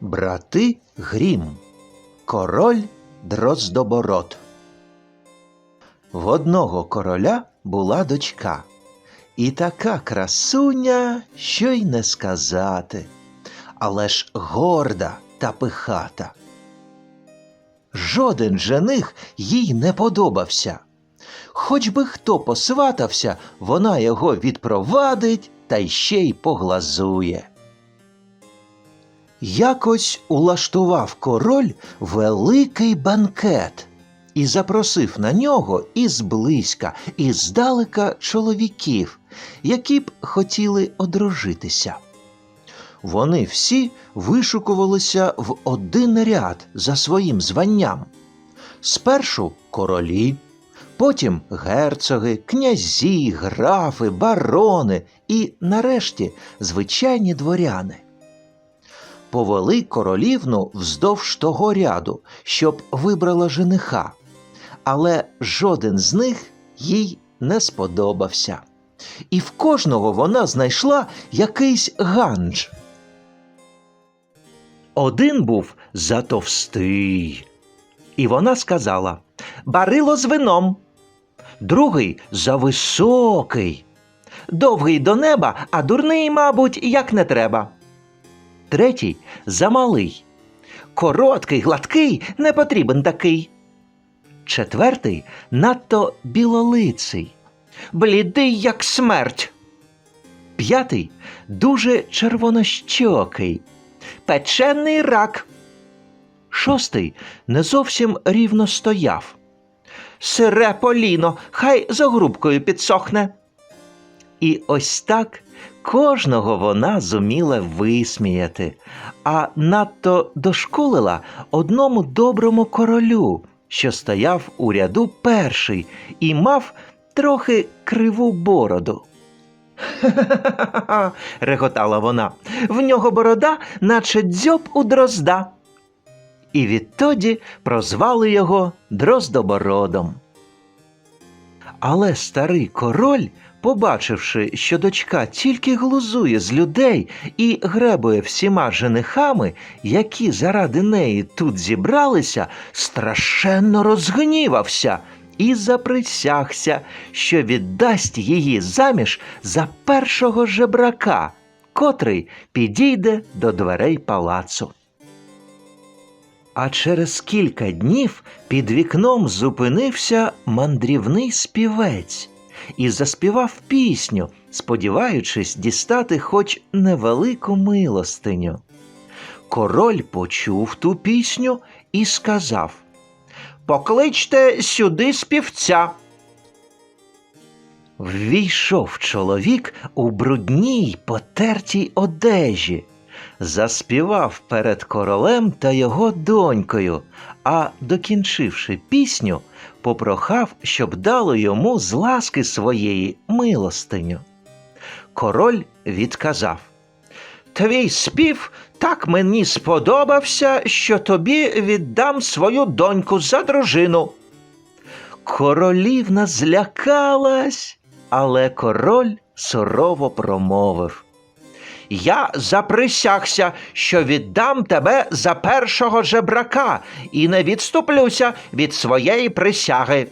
Брати Грім. Король Дроздобород. В одного короля була дочка, і така красуня, що й не сказати, але ж горда та пихата. Жоден жених їй не подобався. Хоч би хто посватався, вона його відпровадить та ще й поглазує. Якось улаштував король великий банкет і запросив на нього і зблизька, і здалека чоловіків, які б хотіли одружитися. Вони всі вишукувалися в один ряд за своїм званням. Спершу королі, потім герцоги, князі, графи, барони і, нарешті, звичайні дворяни. Повели королівну вздовж того ряду, щоб вибрала жениха, але жоден з них їй не сподобався. І в кожного вона знайшла якийсь ганж. Один був затовстий, і вона сказала Барило з вином. Другий зависокий, довгий до неба, а дурний, мабуть, як не треба. Третій замалий, короткий, гладкий, не потрібен такий. Четвертий надто білолиций, блідий, як смерть. П'ятий дуже червонощокий, печений рак. Шостий не зовсім рівно стояв. Сире поліно, хай за грубкою підсохне. І ось так кожного вона зуміла висміяти, а надто дошкулила одному доброму королю, що стояв у ряду перший і мав трохи криву бороду. «Ха-ха-ха-ха!» – реготала вона. В нього борода, наче дзьоб у дрозда. І відтоді прозвали його Дроздобородом. Але старий король, побачивши, що дочка тільки глузує з людей і гребує всіма женихами, які заради неї тут зібралися, страшенно розгнівався і заприсягся, що віддасть її заміж за першого жебрака, котрий підійде до дверей палацу. А через кілька днів під вікном зупинився мандрівний співець і заспівав пісню, сподіваючись дістати хоч невелику милостиню. Король почув ту пісню і сказав Покличте сюди співця. Ввійшов чоловік у брудній потертій одежі, заспівав перед королем та його донькою, а, докінчивши пісню, попрохав, щоб дало йому з ласки своєї милостиню. Король відказав Твій спів так мені сподобався, що тобі віддам свою доньку за дружину. Королівна злякалась, але король сурово промовив. Я заприсягся, що віддам тебе за першого жебрака і не відступлюся від своєї присяги.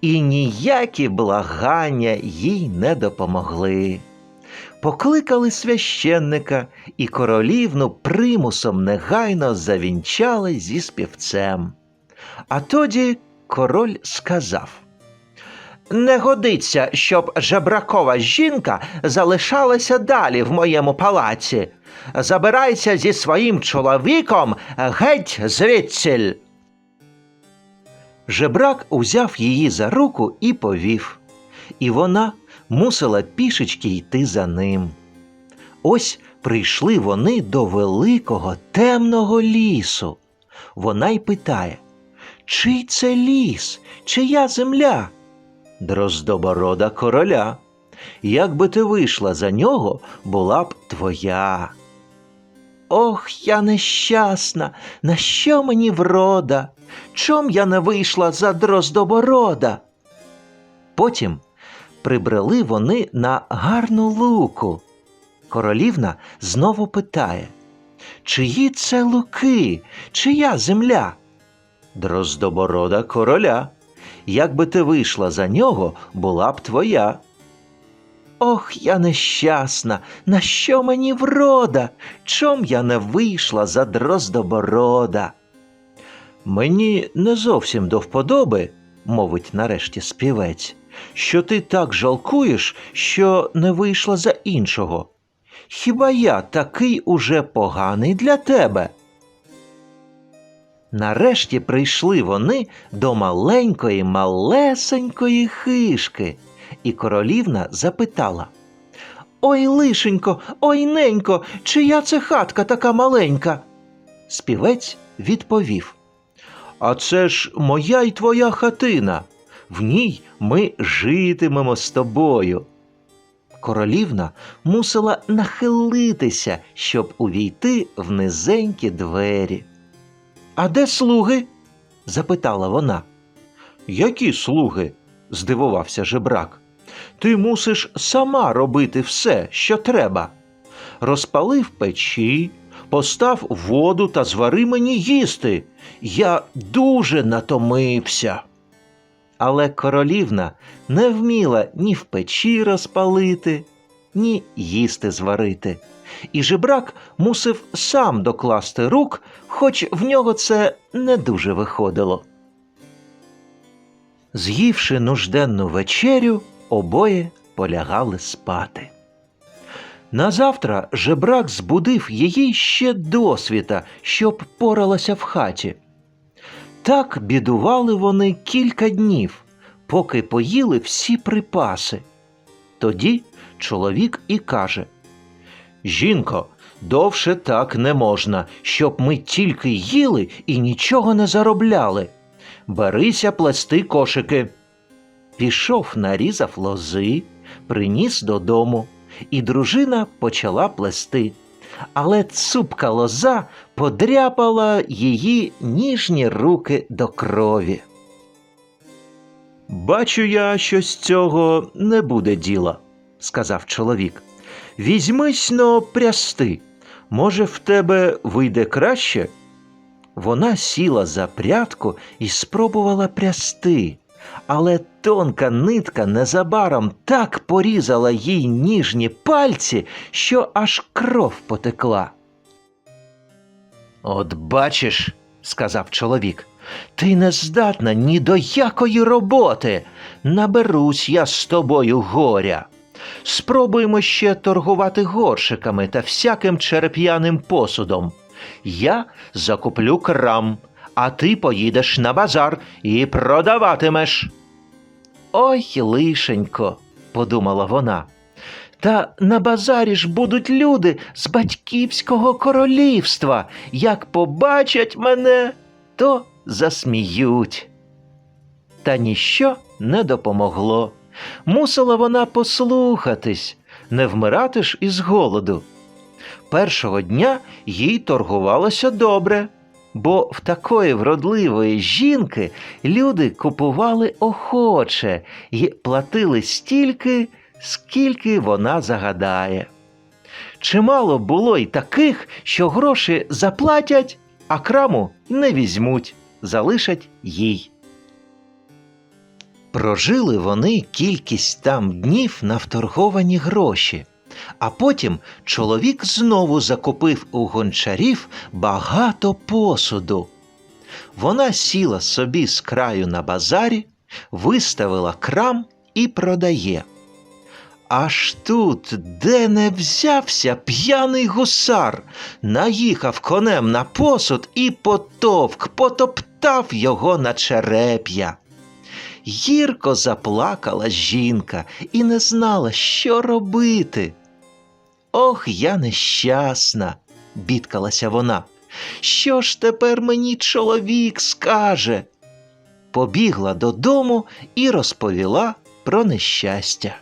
І ніякі благання їй не допомогли. Покликали священника, і королівну примусом негайно завінчали зі співцем. А тоді король сказав Не годиться, щоб жебракова жінка залишалася далі в моєму палаці. Забирайся зі своїм чоловіком геть звідсіль. Жебрак узяв її за руку і повів, і вона мусила пішечки йти за ним. Ось прийшли вони до великого темного лісу. Вона й питає Чий це ліс, чия земля? Дроздоборода короля. Як би ти вийшла за нього, була б твоя. Ох, я нещасна, на що мені врода? Чом я не вийшла за Дроздоборода? Потім прибрели вони на гарну луку. Королівна знову питає чиї це луки, чия земля? Дроздоборода короля. Якби ти вийшла за нього, була б твоя. Ох, я нещасна, на що мені врода? Чом я не вийшла за Дроздоборода? Мені не зовсім до вподоби, мовить нарешті співець, що ти так жалкуєш, що не вийшла за іншого. Хіба я такий уже поганий для тебе? Нарешті прийшли вони до маленької, малесенької хишки, і королівна запитала Ой, лишенько, ой ненько, чия це хатка така маленька? Співець відповів А це ж моя й твоя хатина. В ній ми житимемо з тобою. Королівна мусила нахилитися, щоб увійти в низенькі двері. А де слуги? запитала вона. Які слуги? здивувався жебрак. Ти мусиш сама робити все, що треба. Розпали в печі, постав воду та звари мені їсти. Я дуже натомився. Але королівна не вміла ні в печі розпалити, ні їсти зварити. І жебрак мусив сам докласти рук, хоч в нього це не дуже виходило. З'ївши нужденну вечерю, обоє полягали спати. Назавтра жебрак збудив її ще досвіта, щоб поралася в хаті. Так бідували вони кілька днів, поки поїли всі припаси. Тоді чоловік і каже Жінко, довше так не можна, щоб ми тільки їли і нічого не заробляли. Берися плести кошики. Пішов, нарізав лози, приніс додому, і дружина почала плести. Але цупка лоза подряпала її ніжні руки до крові. Бачу я, що з цього не буде діла, сказав чоловік. Візьмись но прясти. Може, в тебе вийде краще? Вона сіла за прядку і спробувала прясти, але тонка нитка незабаром так порізала їй ніжні пальці, що аж кров потекла. От бачиш, сказав чоловік, ти не здатна ні до якої роботи. Наберусь я з тобою горя. Спробуємо ще торгувати горшиками та всяким череп'яним посудом. Я закуплю крам, а ти поїдеш на базар і продаватимеш. Ой, лишенько, подумала вона. Та на базарі ж будуть люди з батьківського королівства. Як побачать мене, то засміють. Та ніщо не допомогло. Мусила вона послухатись, не вмирати ж із голоду. Першого дня їй торгувалося добре, бо в такої вродливої жінки люди купували охоче і платили стільки, скільки вона загадає. Чимало було й таких, що гроші заплатять, а краму не візьмуть, залишать їй. Прожили вони кількість там днів на вторговані гроші, а потім чоловік знову закупив у гончарів багато посуду. Вона сіла собі з краю на базарі, виставила крам і продає. Аж тут, де не взявся п'яний гусар, наїхав конем на посуд і потовк, потоптав його на череп'я. Гірко заплакала жінка і не знала, що робити. Ох, я нещасна, бідкалася вона. Що ж тепер мені чоловік скаже? Побігла додому і розповіла про нещастя.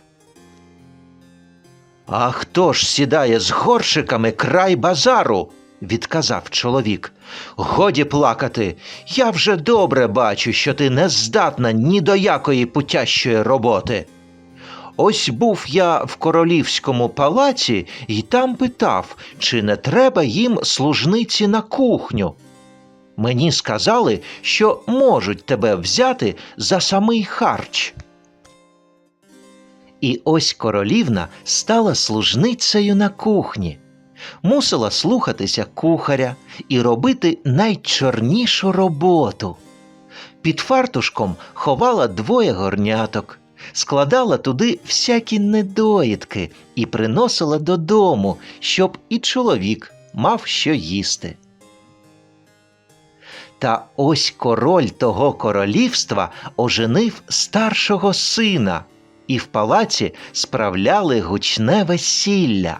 А хто ж сідає з горшиками край базару? Відказав чоловік. Годі плакати. Я вже добре бачу, що ти не здатна ні до якої путящої роботи. Ось був я в королівському палаці і там питав, чи не треба їм служниці на кухню. Мені сказали, що можуть тебе взяти за самий харч. І ось королівна стала служницею на кухні, мусила слухатися кухаря і робити найчорнішу роботу. Під фартушком ховала двоє горняток, складала туди всякі недоїдки і приносила додому, щоб і чоловік мав що їсти. Та ось король того королівства оженив старшого сина, і в палаці справляли гучне весілля.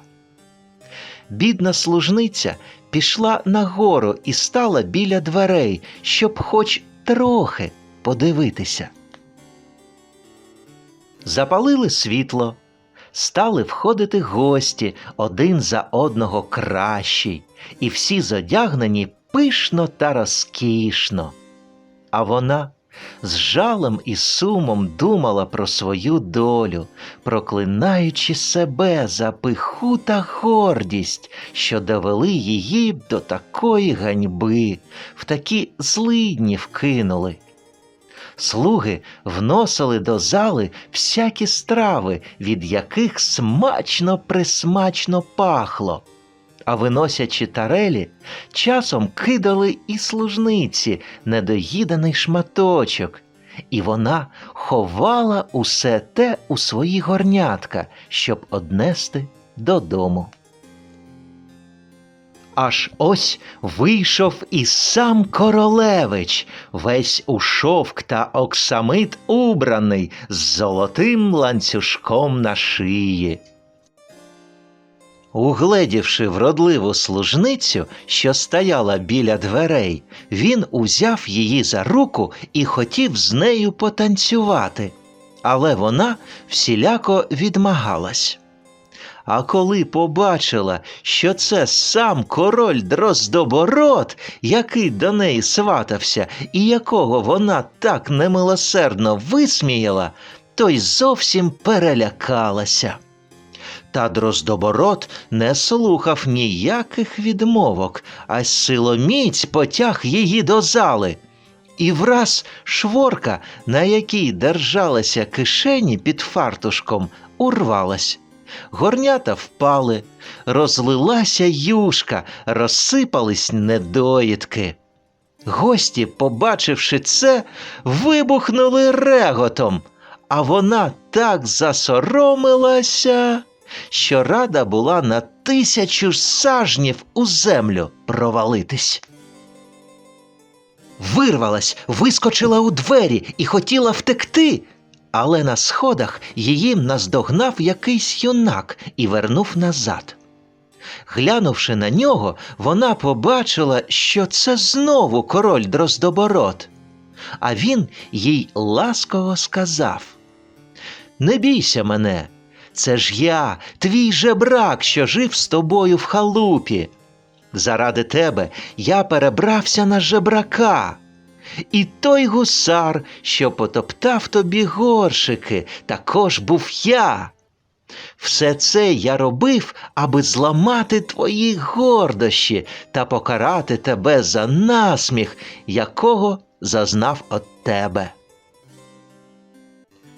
Бідна служниця пішла нагору і стала біля дверей, щоб хоч трохи подивитися. Запалили світло, стали входити гості один за одного кращі, і всі зодягнені пишно та розкішно. А вона з жалем і сумом думала про свою долю, проклинаючи себе за пиху та гордість, що довели її до такої ганьби, в такі злидні вкинули. Слуги вносили до зали всякі страви, від яких смачно присмачно пахло. А виносячи тарелі, часом кидали і служниці недоїданий шматочок, і вона ховала усе те у свої горнятка, щоб однести додому. Аж ось вийшов і сам королевич, весь у шовк та оксамит убраний з золотим ланцюжком на шиї. Угледівши вродливу служницю, що стояла біля дверей, він узяв її за руку і хотів з нею потанцювати, але вона всіляко відмагалась. А коли побачила, що це сам король Дроздоборот, який до неї сватався, і якого вона так немилосердно висміяла, то й зовсім перелякалася. Та Дроздоборот не слухав ніяких відмовок, а силоміць потяг її до зали. І враз шворка, на якій держалася кишені під фартушком, урвалась. Горнята впали, розлилася юшка, розсипались недоїдки. Гості, побачивши це, вибухнули реготом, а вона так засоромилася, що рада була на тисячу сажнів у землю провалитись. Вирвалась, вискочила у двері і хотіла втекти, але на сходах її наздогнав якийсь юнак і вернув назад. Глянувши на нього, вона побачила, що це знову король Дроздоборот, а він їй ласково сказав: Не бійся мене, це ж я, твій жебрак, що жив з тобою в халупі. Заради тебе я перебрався на жебрака. І той гусар, що потоптав тобі горшики, також був я. Все це я робив, аби зламати твої гордощі та покарати тебе за насміх, якого зазнав от тебе.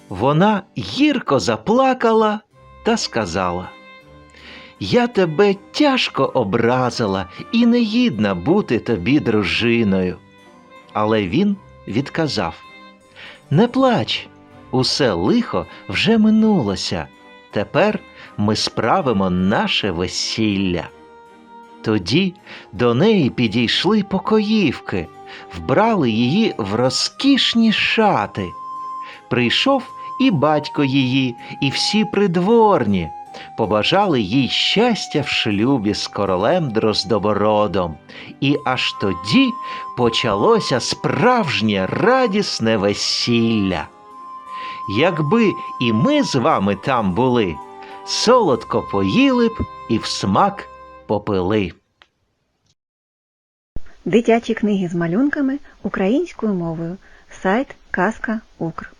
Вона гірко заплакала та сказала Я тебе тяжко образила і не гідна бути тобі дружиною. Але він відказав Не плач, усе лихо вже минулося. Тепер ми справимо наше весілля. Тоді до неї підійшли покоївки, вбрали її в розкішні шати. Прийшов і батько її, і всі придворні, побажали їй щастя в шлюбі з королем Дроздобородом, і аж тоді почалося справжнє радісне весілля. Якби і ми з вами там були, солодко поїли б і в смак попили. Дитячі книги з малюнками українською мовою. Сайт Казка Укр.